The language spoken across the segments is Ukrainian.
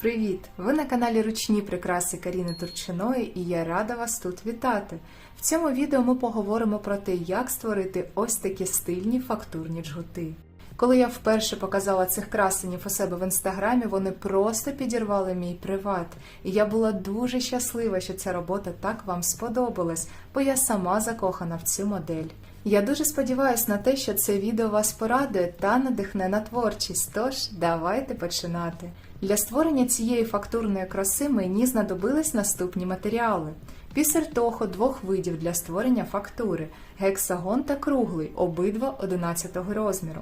Привіт! Ви на каналі Ручні прикраси Каріни Турчиної і я рада вас тут вітати. В цьому відео ми поговоримо про те, як створити ось такі стильні фактурні джгути. Коли я вперше показала цих красенів у себе в інстаграмі, вони просто підірвали мій приват. І я була дуже щаслива, що ця робота так вам сподобалась, бо я сама закохана в цю модель. Я дуже сподіваюся на те, що це відео вас порадує та надихне на творчість. Тож давайте починати. Для створення цієї фактурної краси мені знадобились наступні матеріали: бісер тохо двох видів для створення фактури, гексагон та круглий, обидва 11 розміру.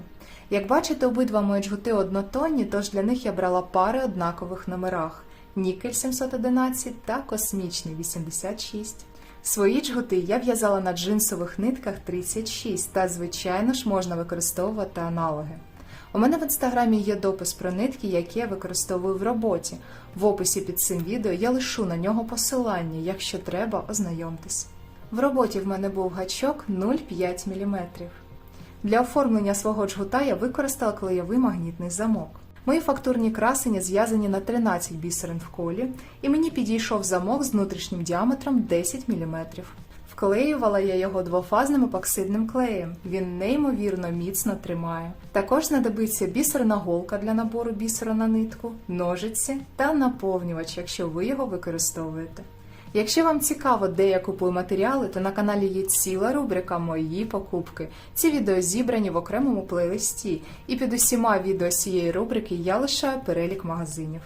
Як бачите, обидва мої джгути однотонні, тож для них я брала пари однакових номерах: нікель 711 та космічний 86. Свої джгути я в'язала на джинсових нитках 36 та, звичайно ж, можна використовувати аналоги. У мене в інстаграмі є допис про нитки, які я використовую в роботі. В описі під цим відео я лишу на нього посилання, якщо треба, ознайомтесь. В роботі в мене був гачок 0,5 мм. Для оформлення свого джгута я використала клеєвий магнітний замок. Мої фактурні красення зв'язані на 13 бісерин в колі, і мені підійшов замок з внутрішнім діаметром 10 мм. Вклеювала я його двофазним епоксидним клеєм. Він неймовірно міцно тримає. Також знадобиться бісерна голка для набору бісеру на нитку, ножиці та наповнювач, якщо ви його використовуєте. Якщо вам цікаво, де я купую матеріали, то на каналі є ціла рубрика Мої покупки. Ці відео зібрані в окремому плейлисті, і під усіма відео цієї рубрики я лишаю перелік магазинів.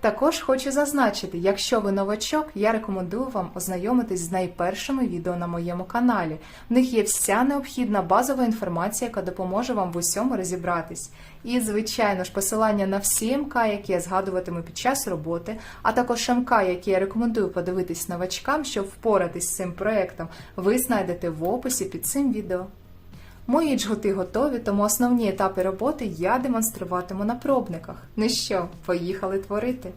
Також хочу зазначити, якщо ви новачок, я рекомендую вам ознайомитись з найпершими відео на моєму каналі. В них є вся необхідна базова інформація, яка допоможе вам в усьому розібратись. І, звичайно ж, посилання на всі МК, які я згадуватиму під час роботи, а також МК, які я рекомендую подивитись новачкам, щоб впоратись з цим проектом, ви знайдете в описі під цим відео. Мої джгути готові, тому основні етапи роботи я демонструватиму на пробниках. Ну що, поїхали творити.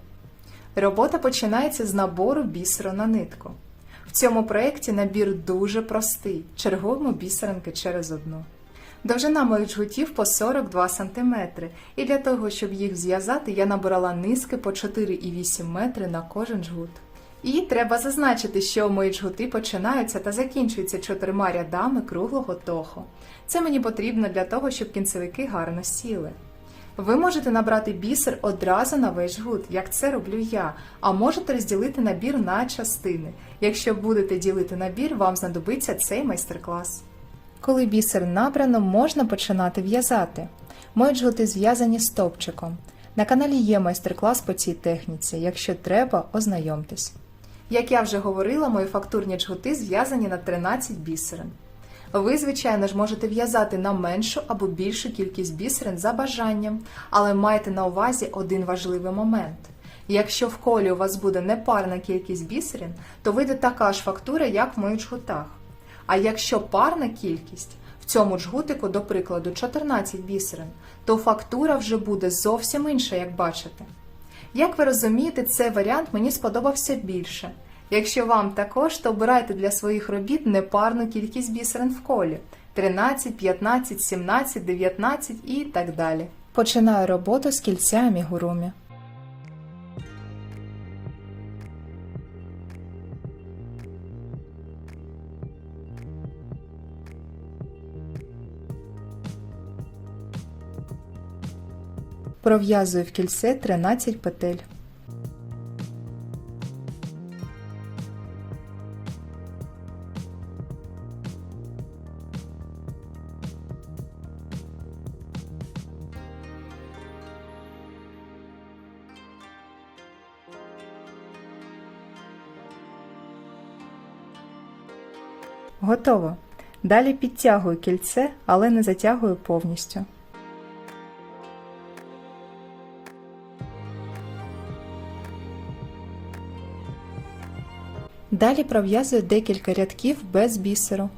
Робота починається з набору бісеру на нитку. В цьому проєкті набір дуже простий. Чергуємо бісеринки через одну. Довжина моїх джгутів по 42 см, і для того, щоб їх зв'язати, я набирала низки по 4,8 метри на кожен джгут. І треба зазначити, що мої джгути починаються та закінчуються чотирма рядами круглого тоху. Це мені потрібно для того, щоб кінцевики гарно сіли. Ви можете набрати бісер одразу на весь жгут, як це роблю я, а можете розділити набір на частини. Якщо будете ділити набір, вам знадобиться цей майстер-клас. Коли бісер набрано, можна починати в'язати. Мої джгути зв'язані стовпчиком. На каналі є майстер-клас по цій техніці. Якщо треба, ознайомтесь. Як я вже говорила, мої фактурні джгути зв'язані на 13 бісерин. Ви, звичайно ж, можете в'язати на меншу або більшу кількість бісерин за бажанням, але майте на увазі один важливий момент. Якщо в колі у вас буде непарна кількість бісерин, то вийде така ж фактура, як в моїх джгутах. А якщо парна кількість, в цьому джгутику, до прикладу, 14 бісерин, то фактура вже буде зовсім інша, як бачите. Як ви розумієте, цей варіант мені сподобався більше. Якщо вам також, то обирайте для своїх робіт непарну кількість бісерин в колі 13, 15, 17, 19 і так далі. Починаю роботу з кільця амігурумі. Пров'язую в кільце 13 петель. Готово. Далі підтягую кільце, але не затягую повністю. Далі пров'язую декілька рядків без бісеру.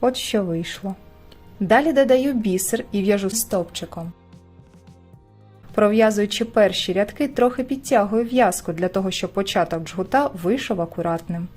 От що вийшло. Далі додаю бісер і в'яжу стовпчиком. Пров'язуючи перші рядки, трохи підтягую в'язку для того, щоб початок джгута вийшов акуратним.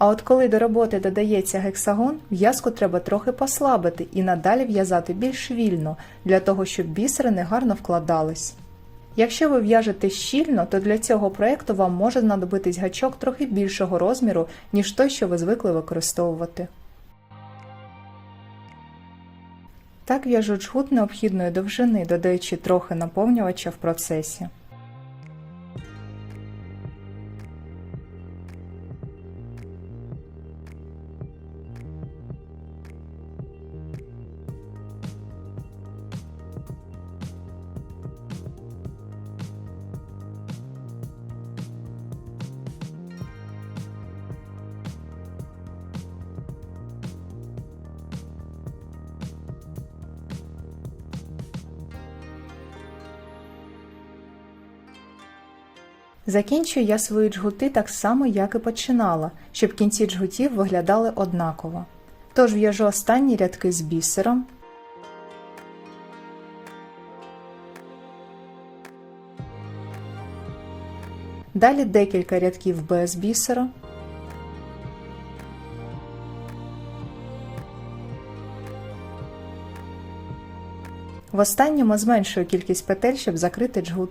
А от коли до роботи додається гексагон, в'язку треба трохи послабити і надалі в'язати більш вільно, для того, щоб бісерини гарно вкладались. Якщо ви в'яжете щільно, то для цього проєкту вам може знадобитись гачок трохи більшого розміру, ніж той, що ви звикли використовувати. Так в'яжу джгут необхідної довжини, додаючи трохи наповнювача в процесі. Закінчую я свої джгути так само, як і починала, щоб кінці джгутів виглядали однаково. Тож в'яжу останні рядки з бісером. Далі декілька рядків без бісеру. В останньому зменшую кількість петель, щоб закрити джгут.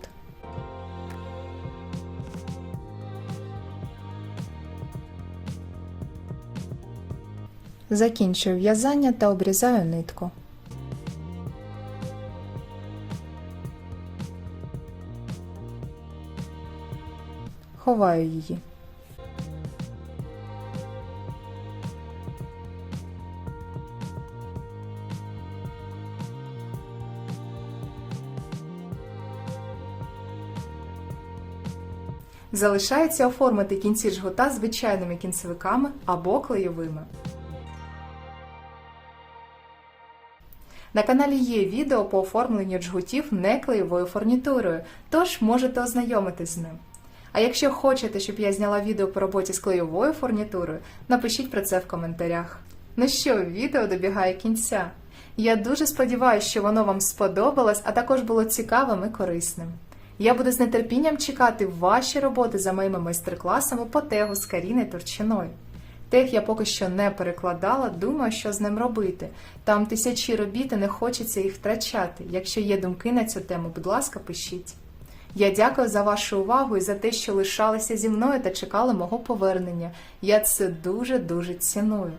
Закінчую в'язання та обрізаю нитку. Ховаю її. Залишається оформити кінці жгута звичайними кінцевиками або клейовими. На каналі є відео по оформленню джгутів неклеєвою фурнітурою, тож можете ознайомитись з ним. А якщо хочете, щоб я зняла відео по роботі з клеєвою фурнітурою, напишіть про це в коментарях. Ну що, відео добігає кінця. Я дуже сподіваюся, що воно вам сподобалось, а також було цікавим і корисним. Я буду з нетерпінням чекати ваші роботи за моїми майстер-класами по тегу з Каріни Турчиною. Тег я поки що не перекладала, думаю, що з ним робити. Там тисячі робіт і не хочеться їх втрачати. Якщо є думки на цю тему, будь ласка, пишіть. Я дякую за вашу увагу і за те, що лишалися зі мною та чекали мого повернення. Я це дуже-дуже ціную.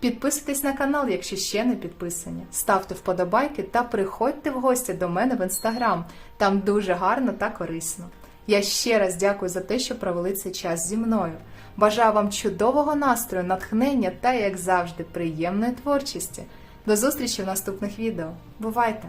Підписуйтесь на канал, якщо ще не підписані. Ставте вподобайки та приходьте в гості до мене в інстаграм. Там дуже гарно та корисно. Я ще раз дякую за те, що провели цей час зі мною. Бажаю вам чудового настрою, натхнення та, як завжди, приємної творчості. До зустрічі в наступних відео. Бувайте!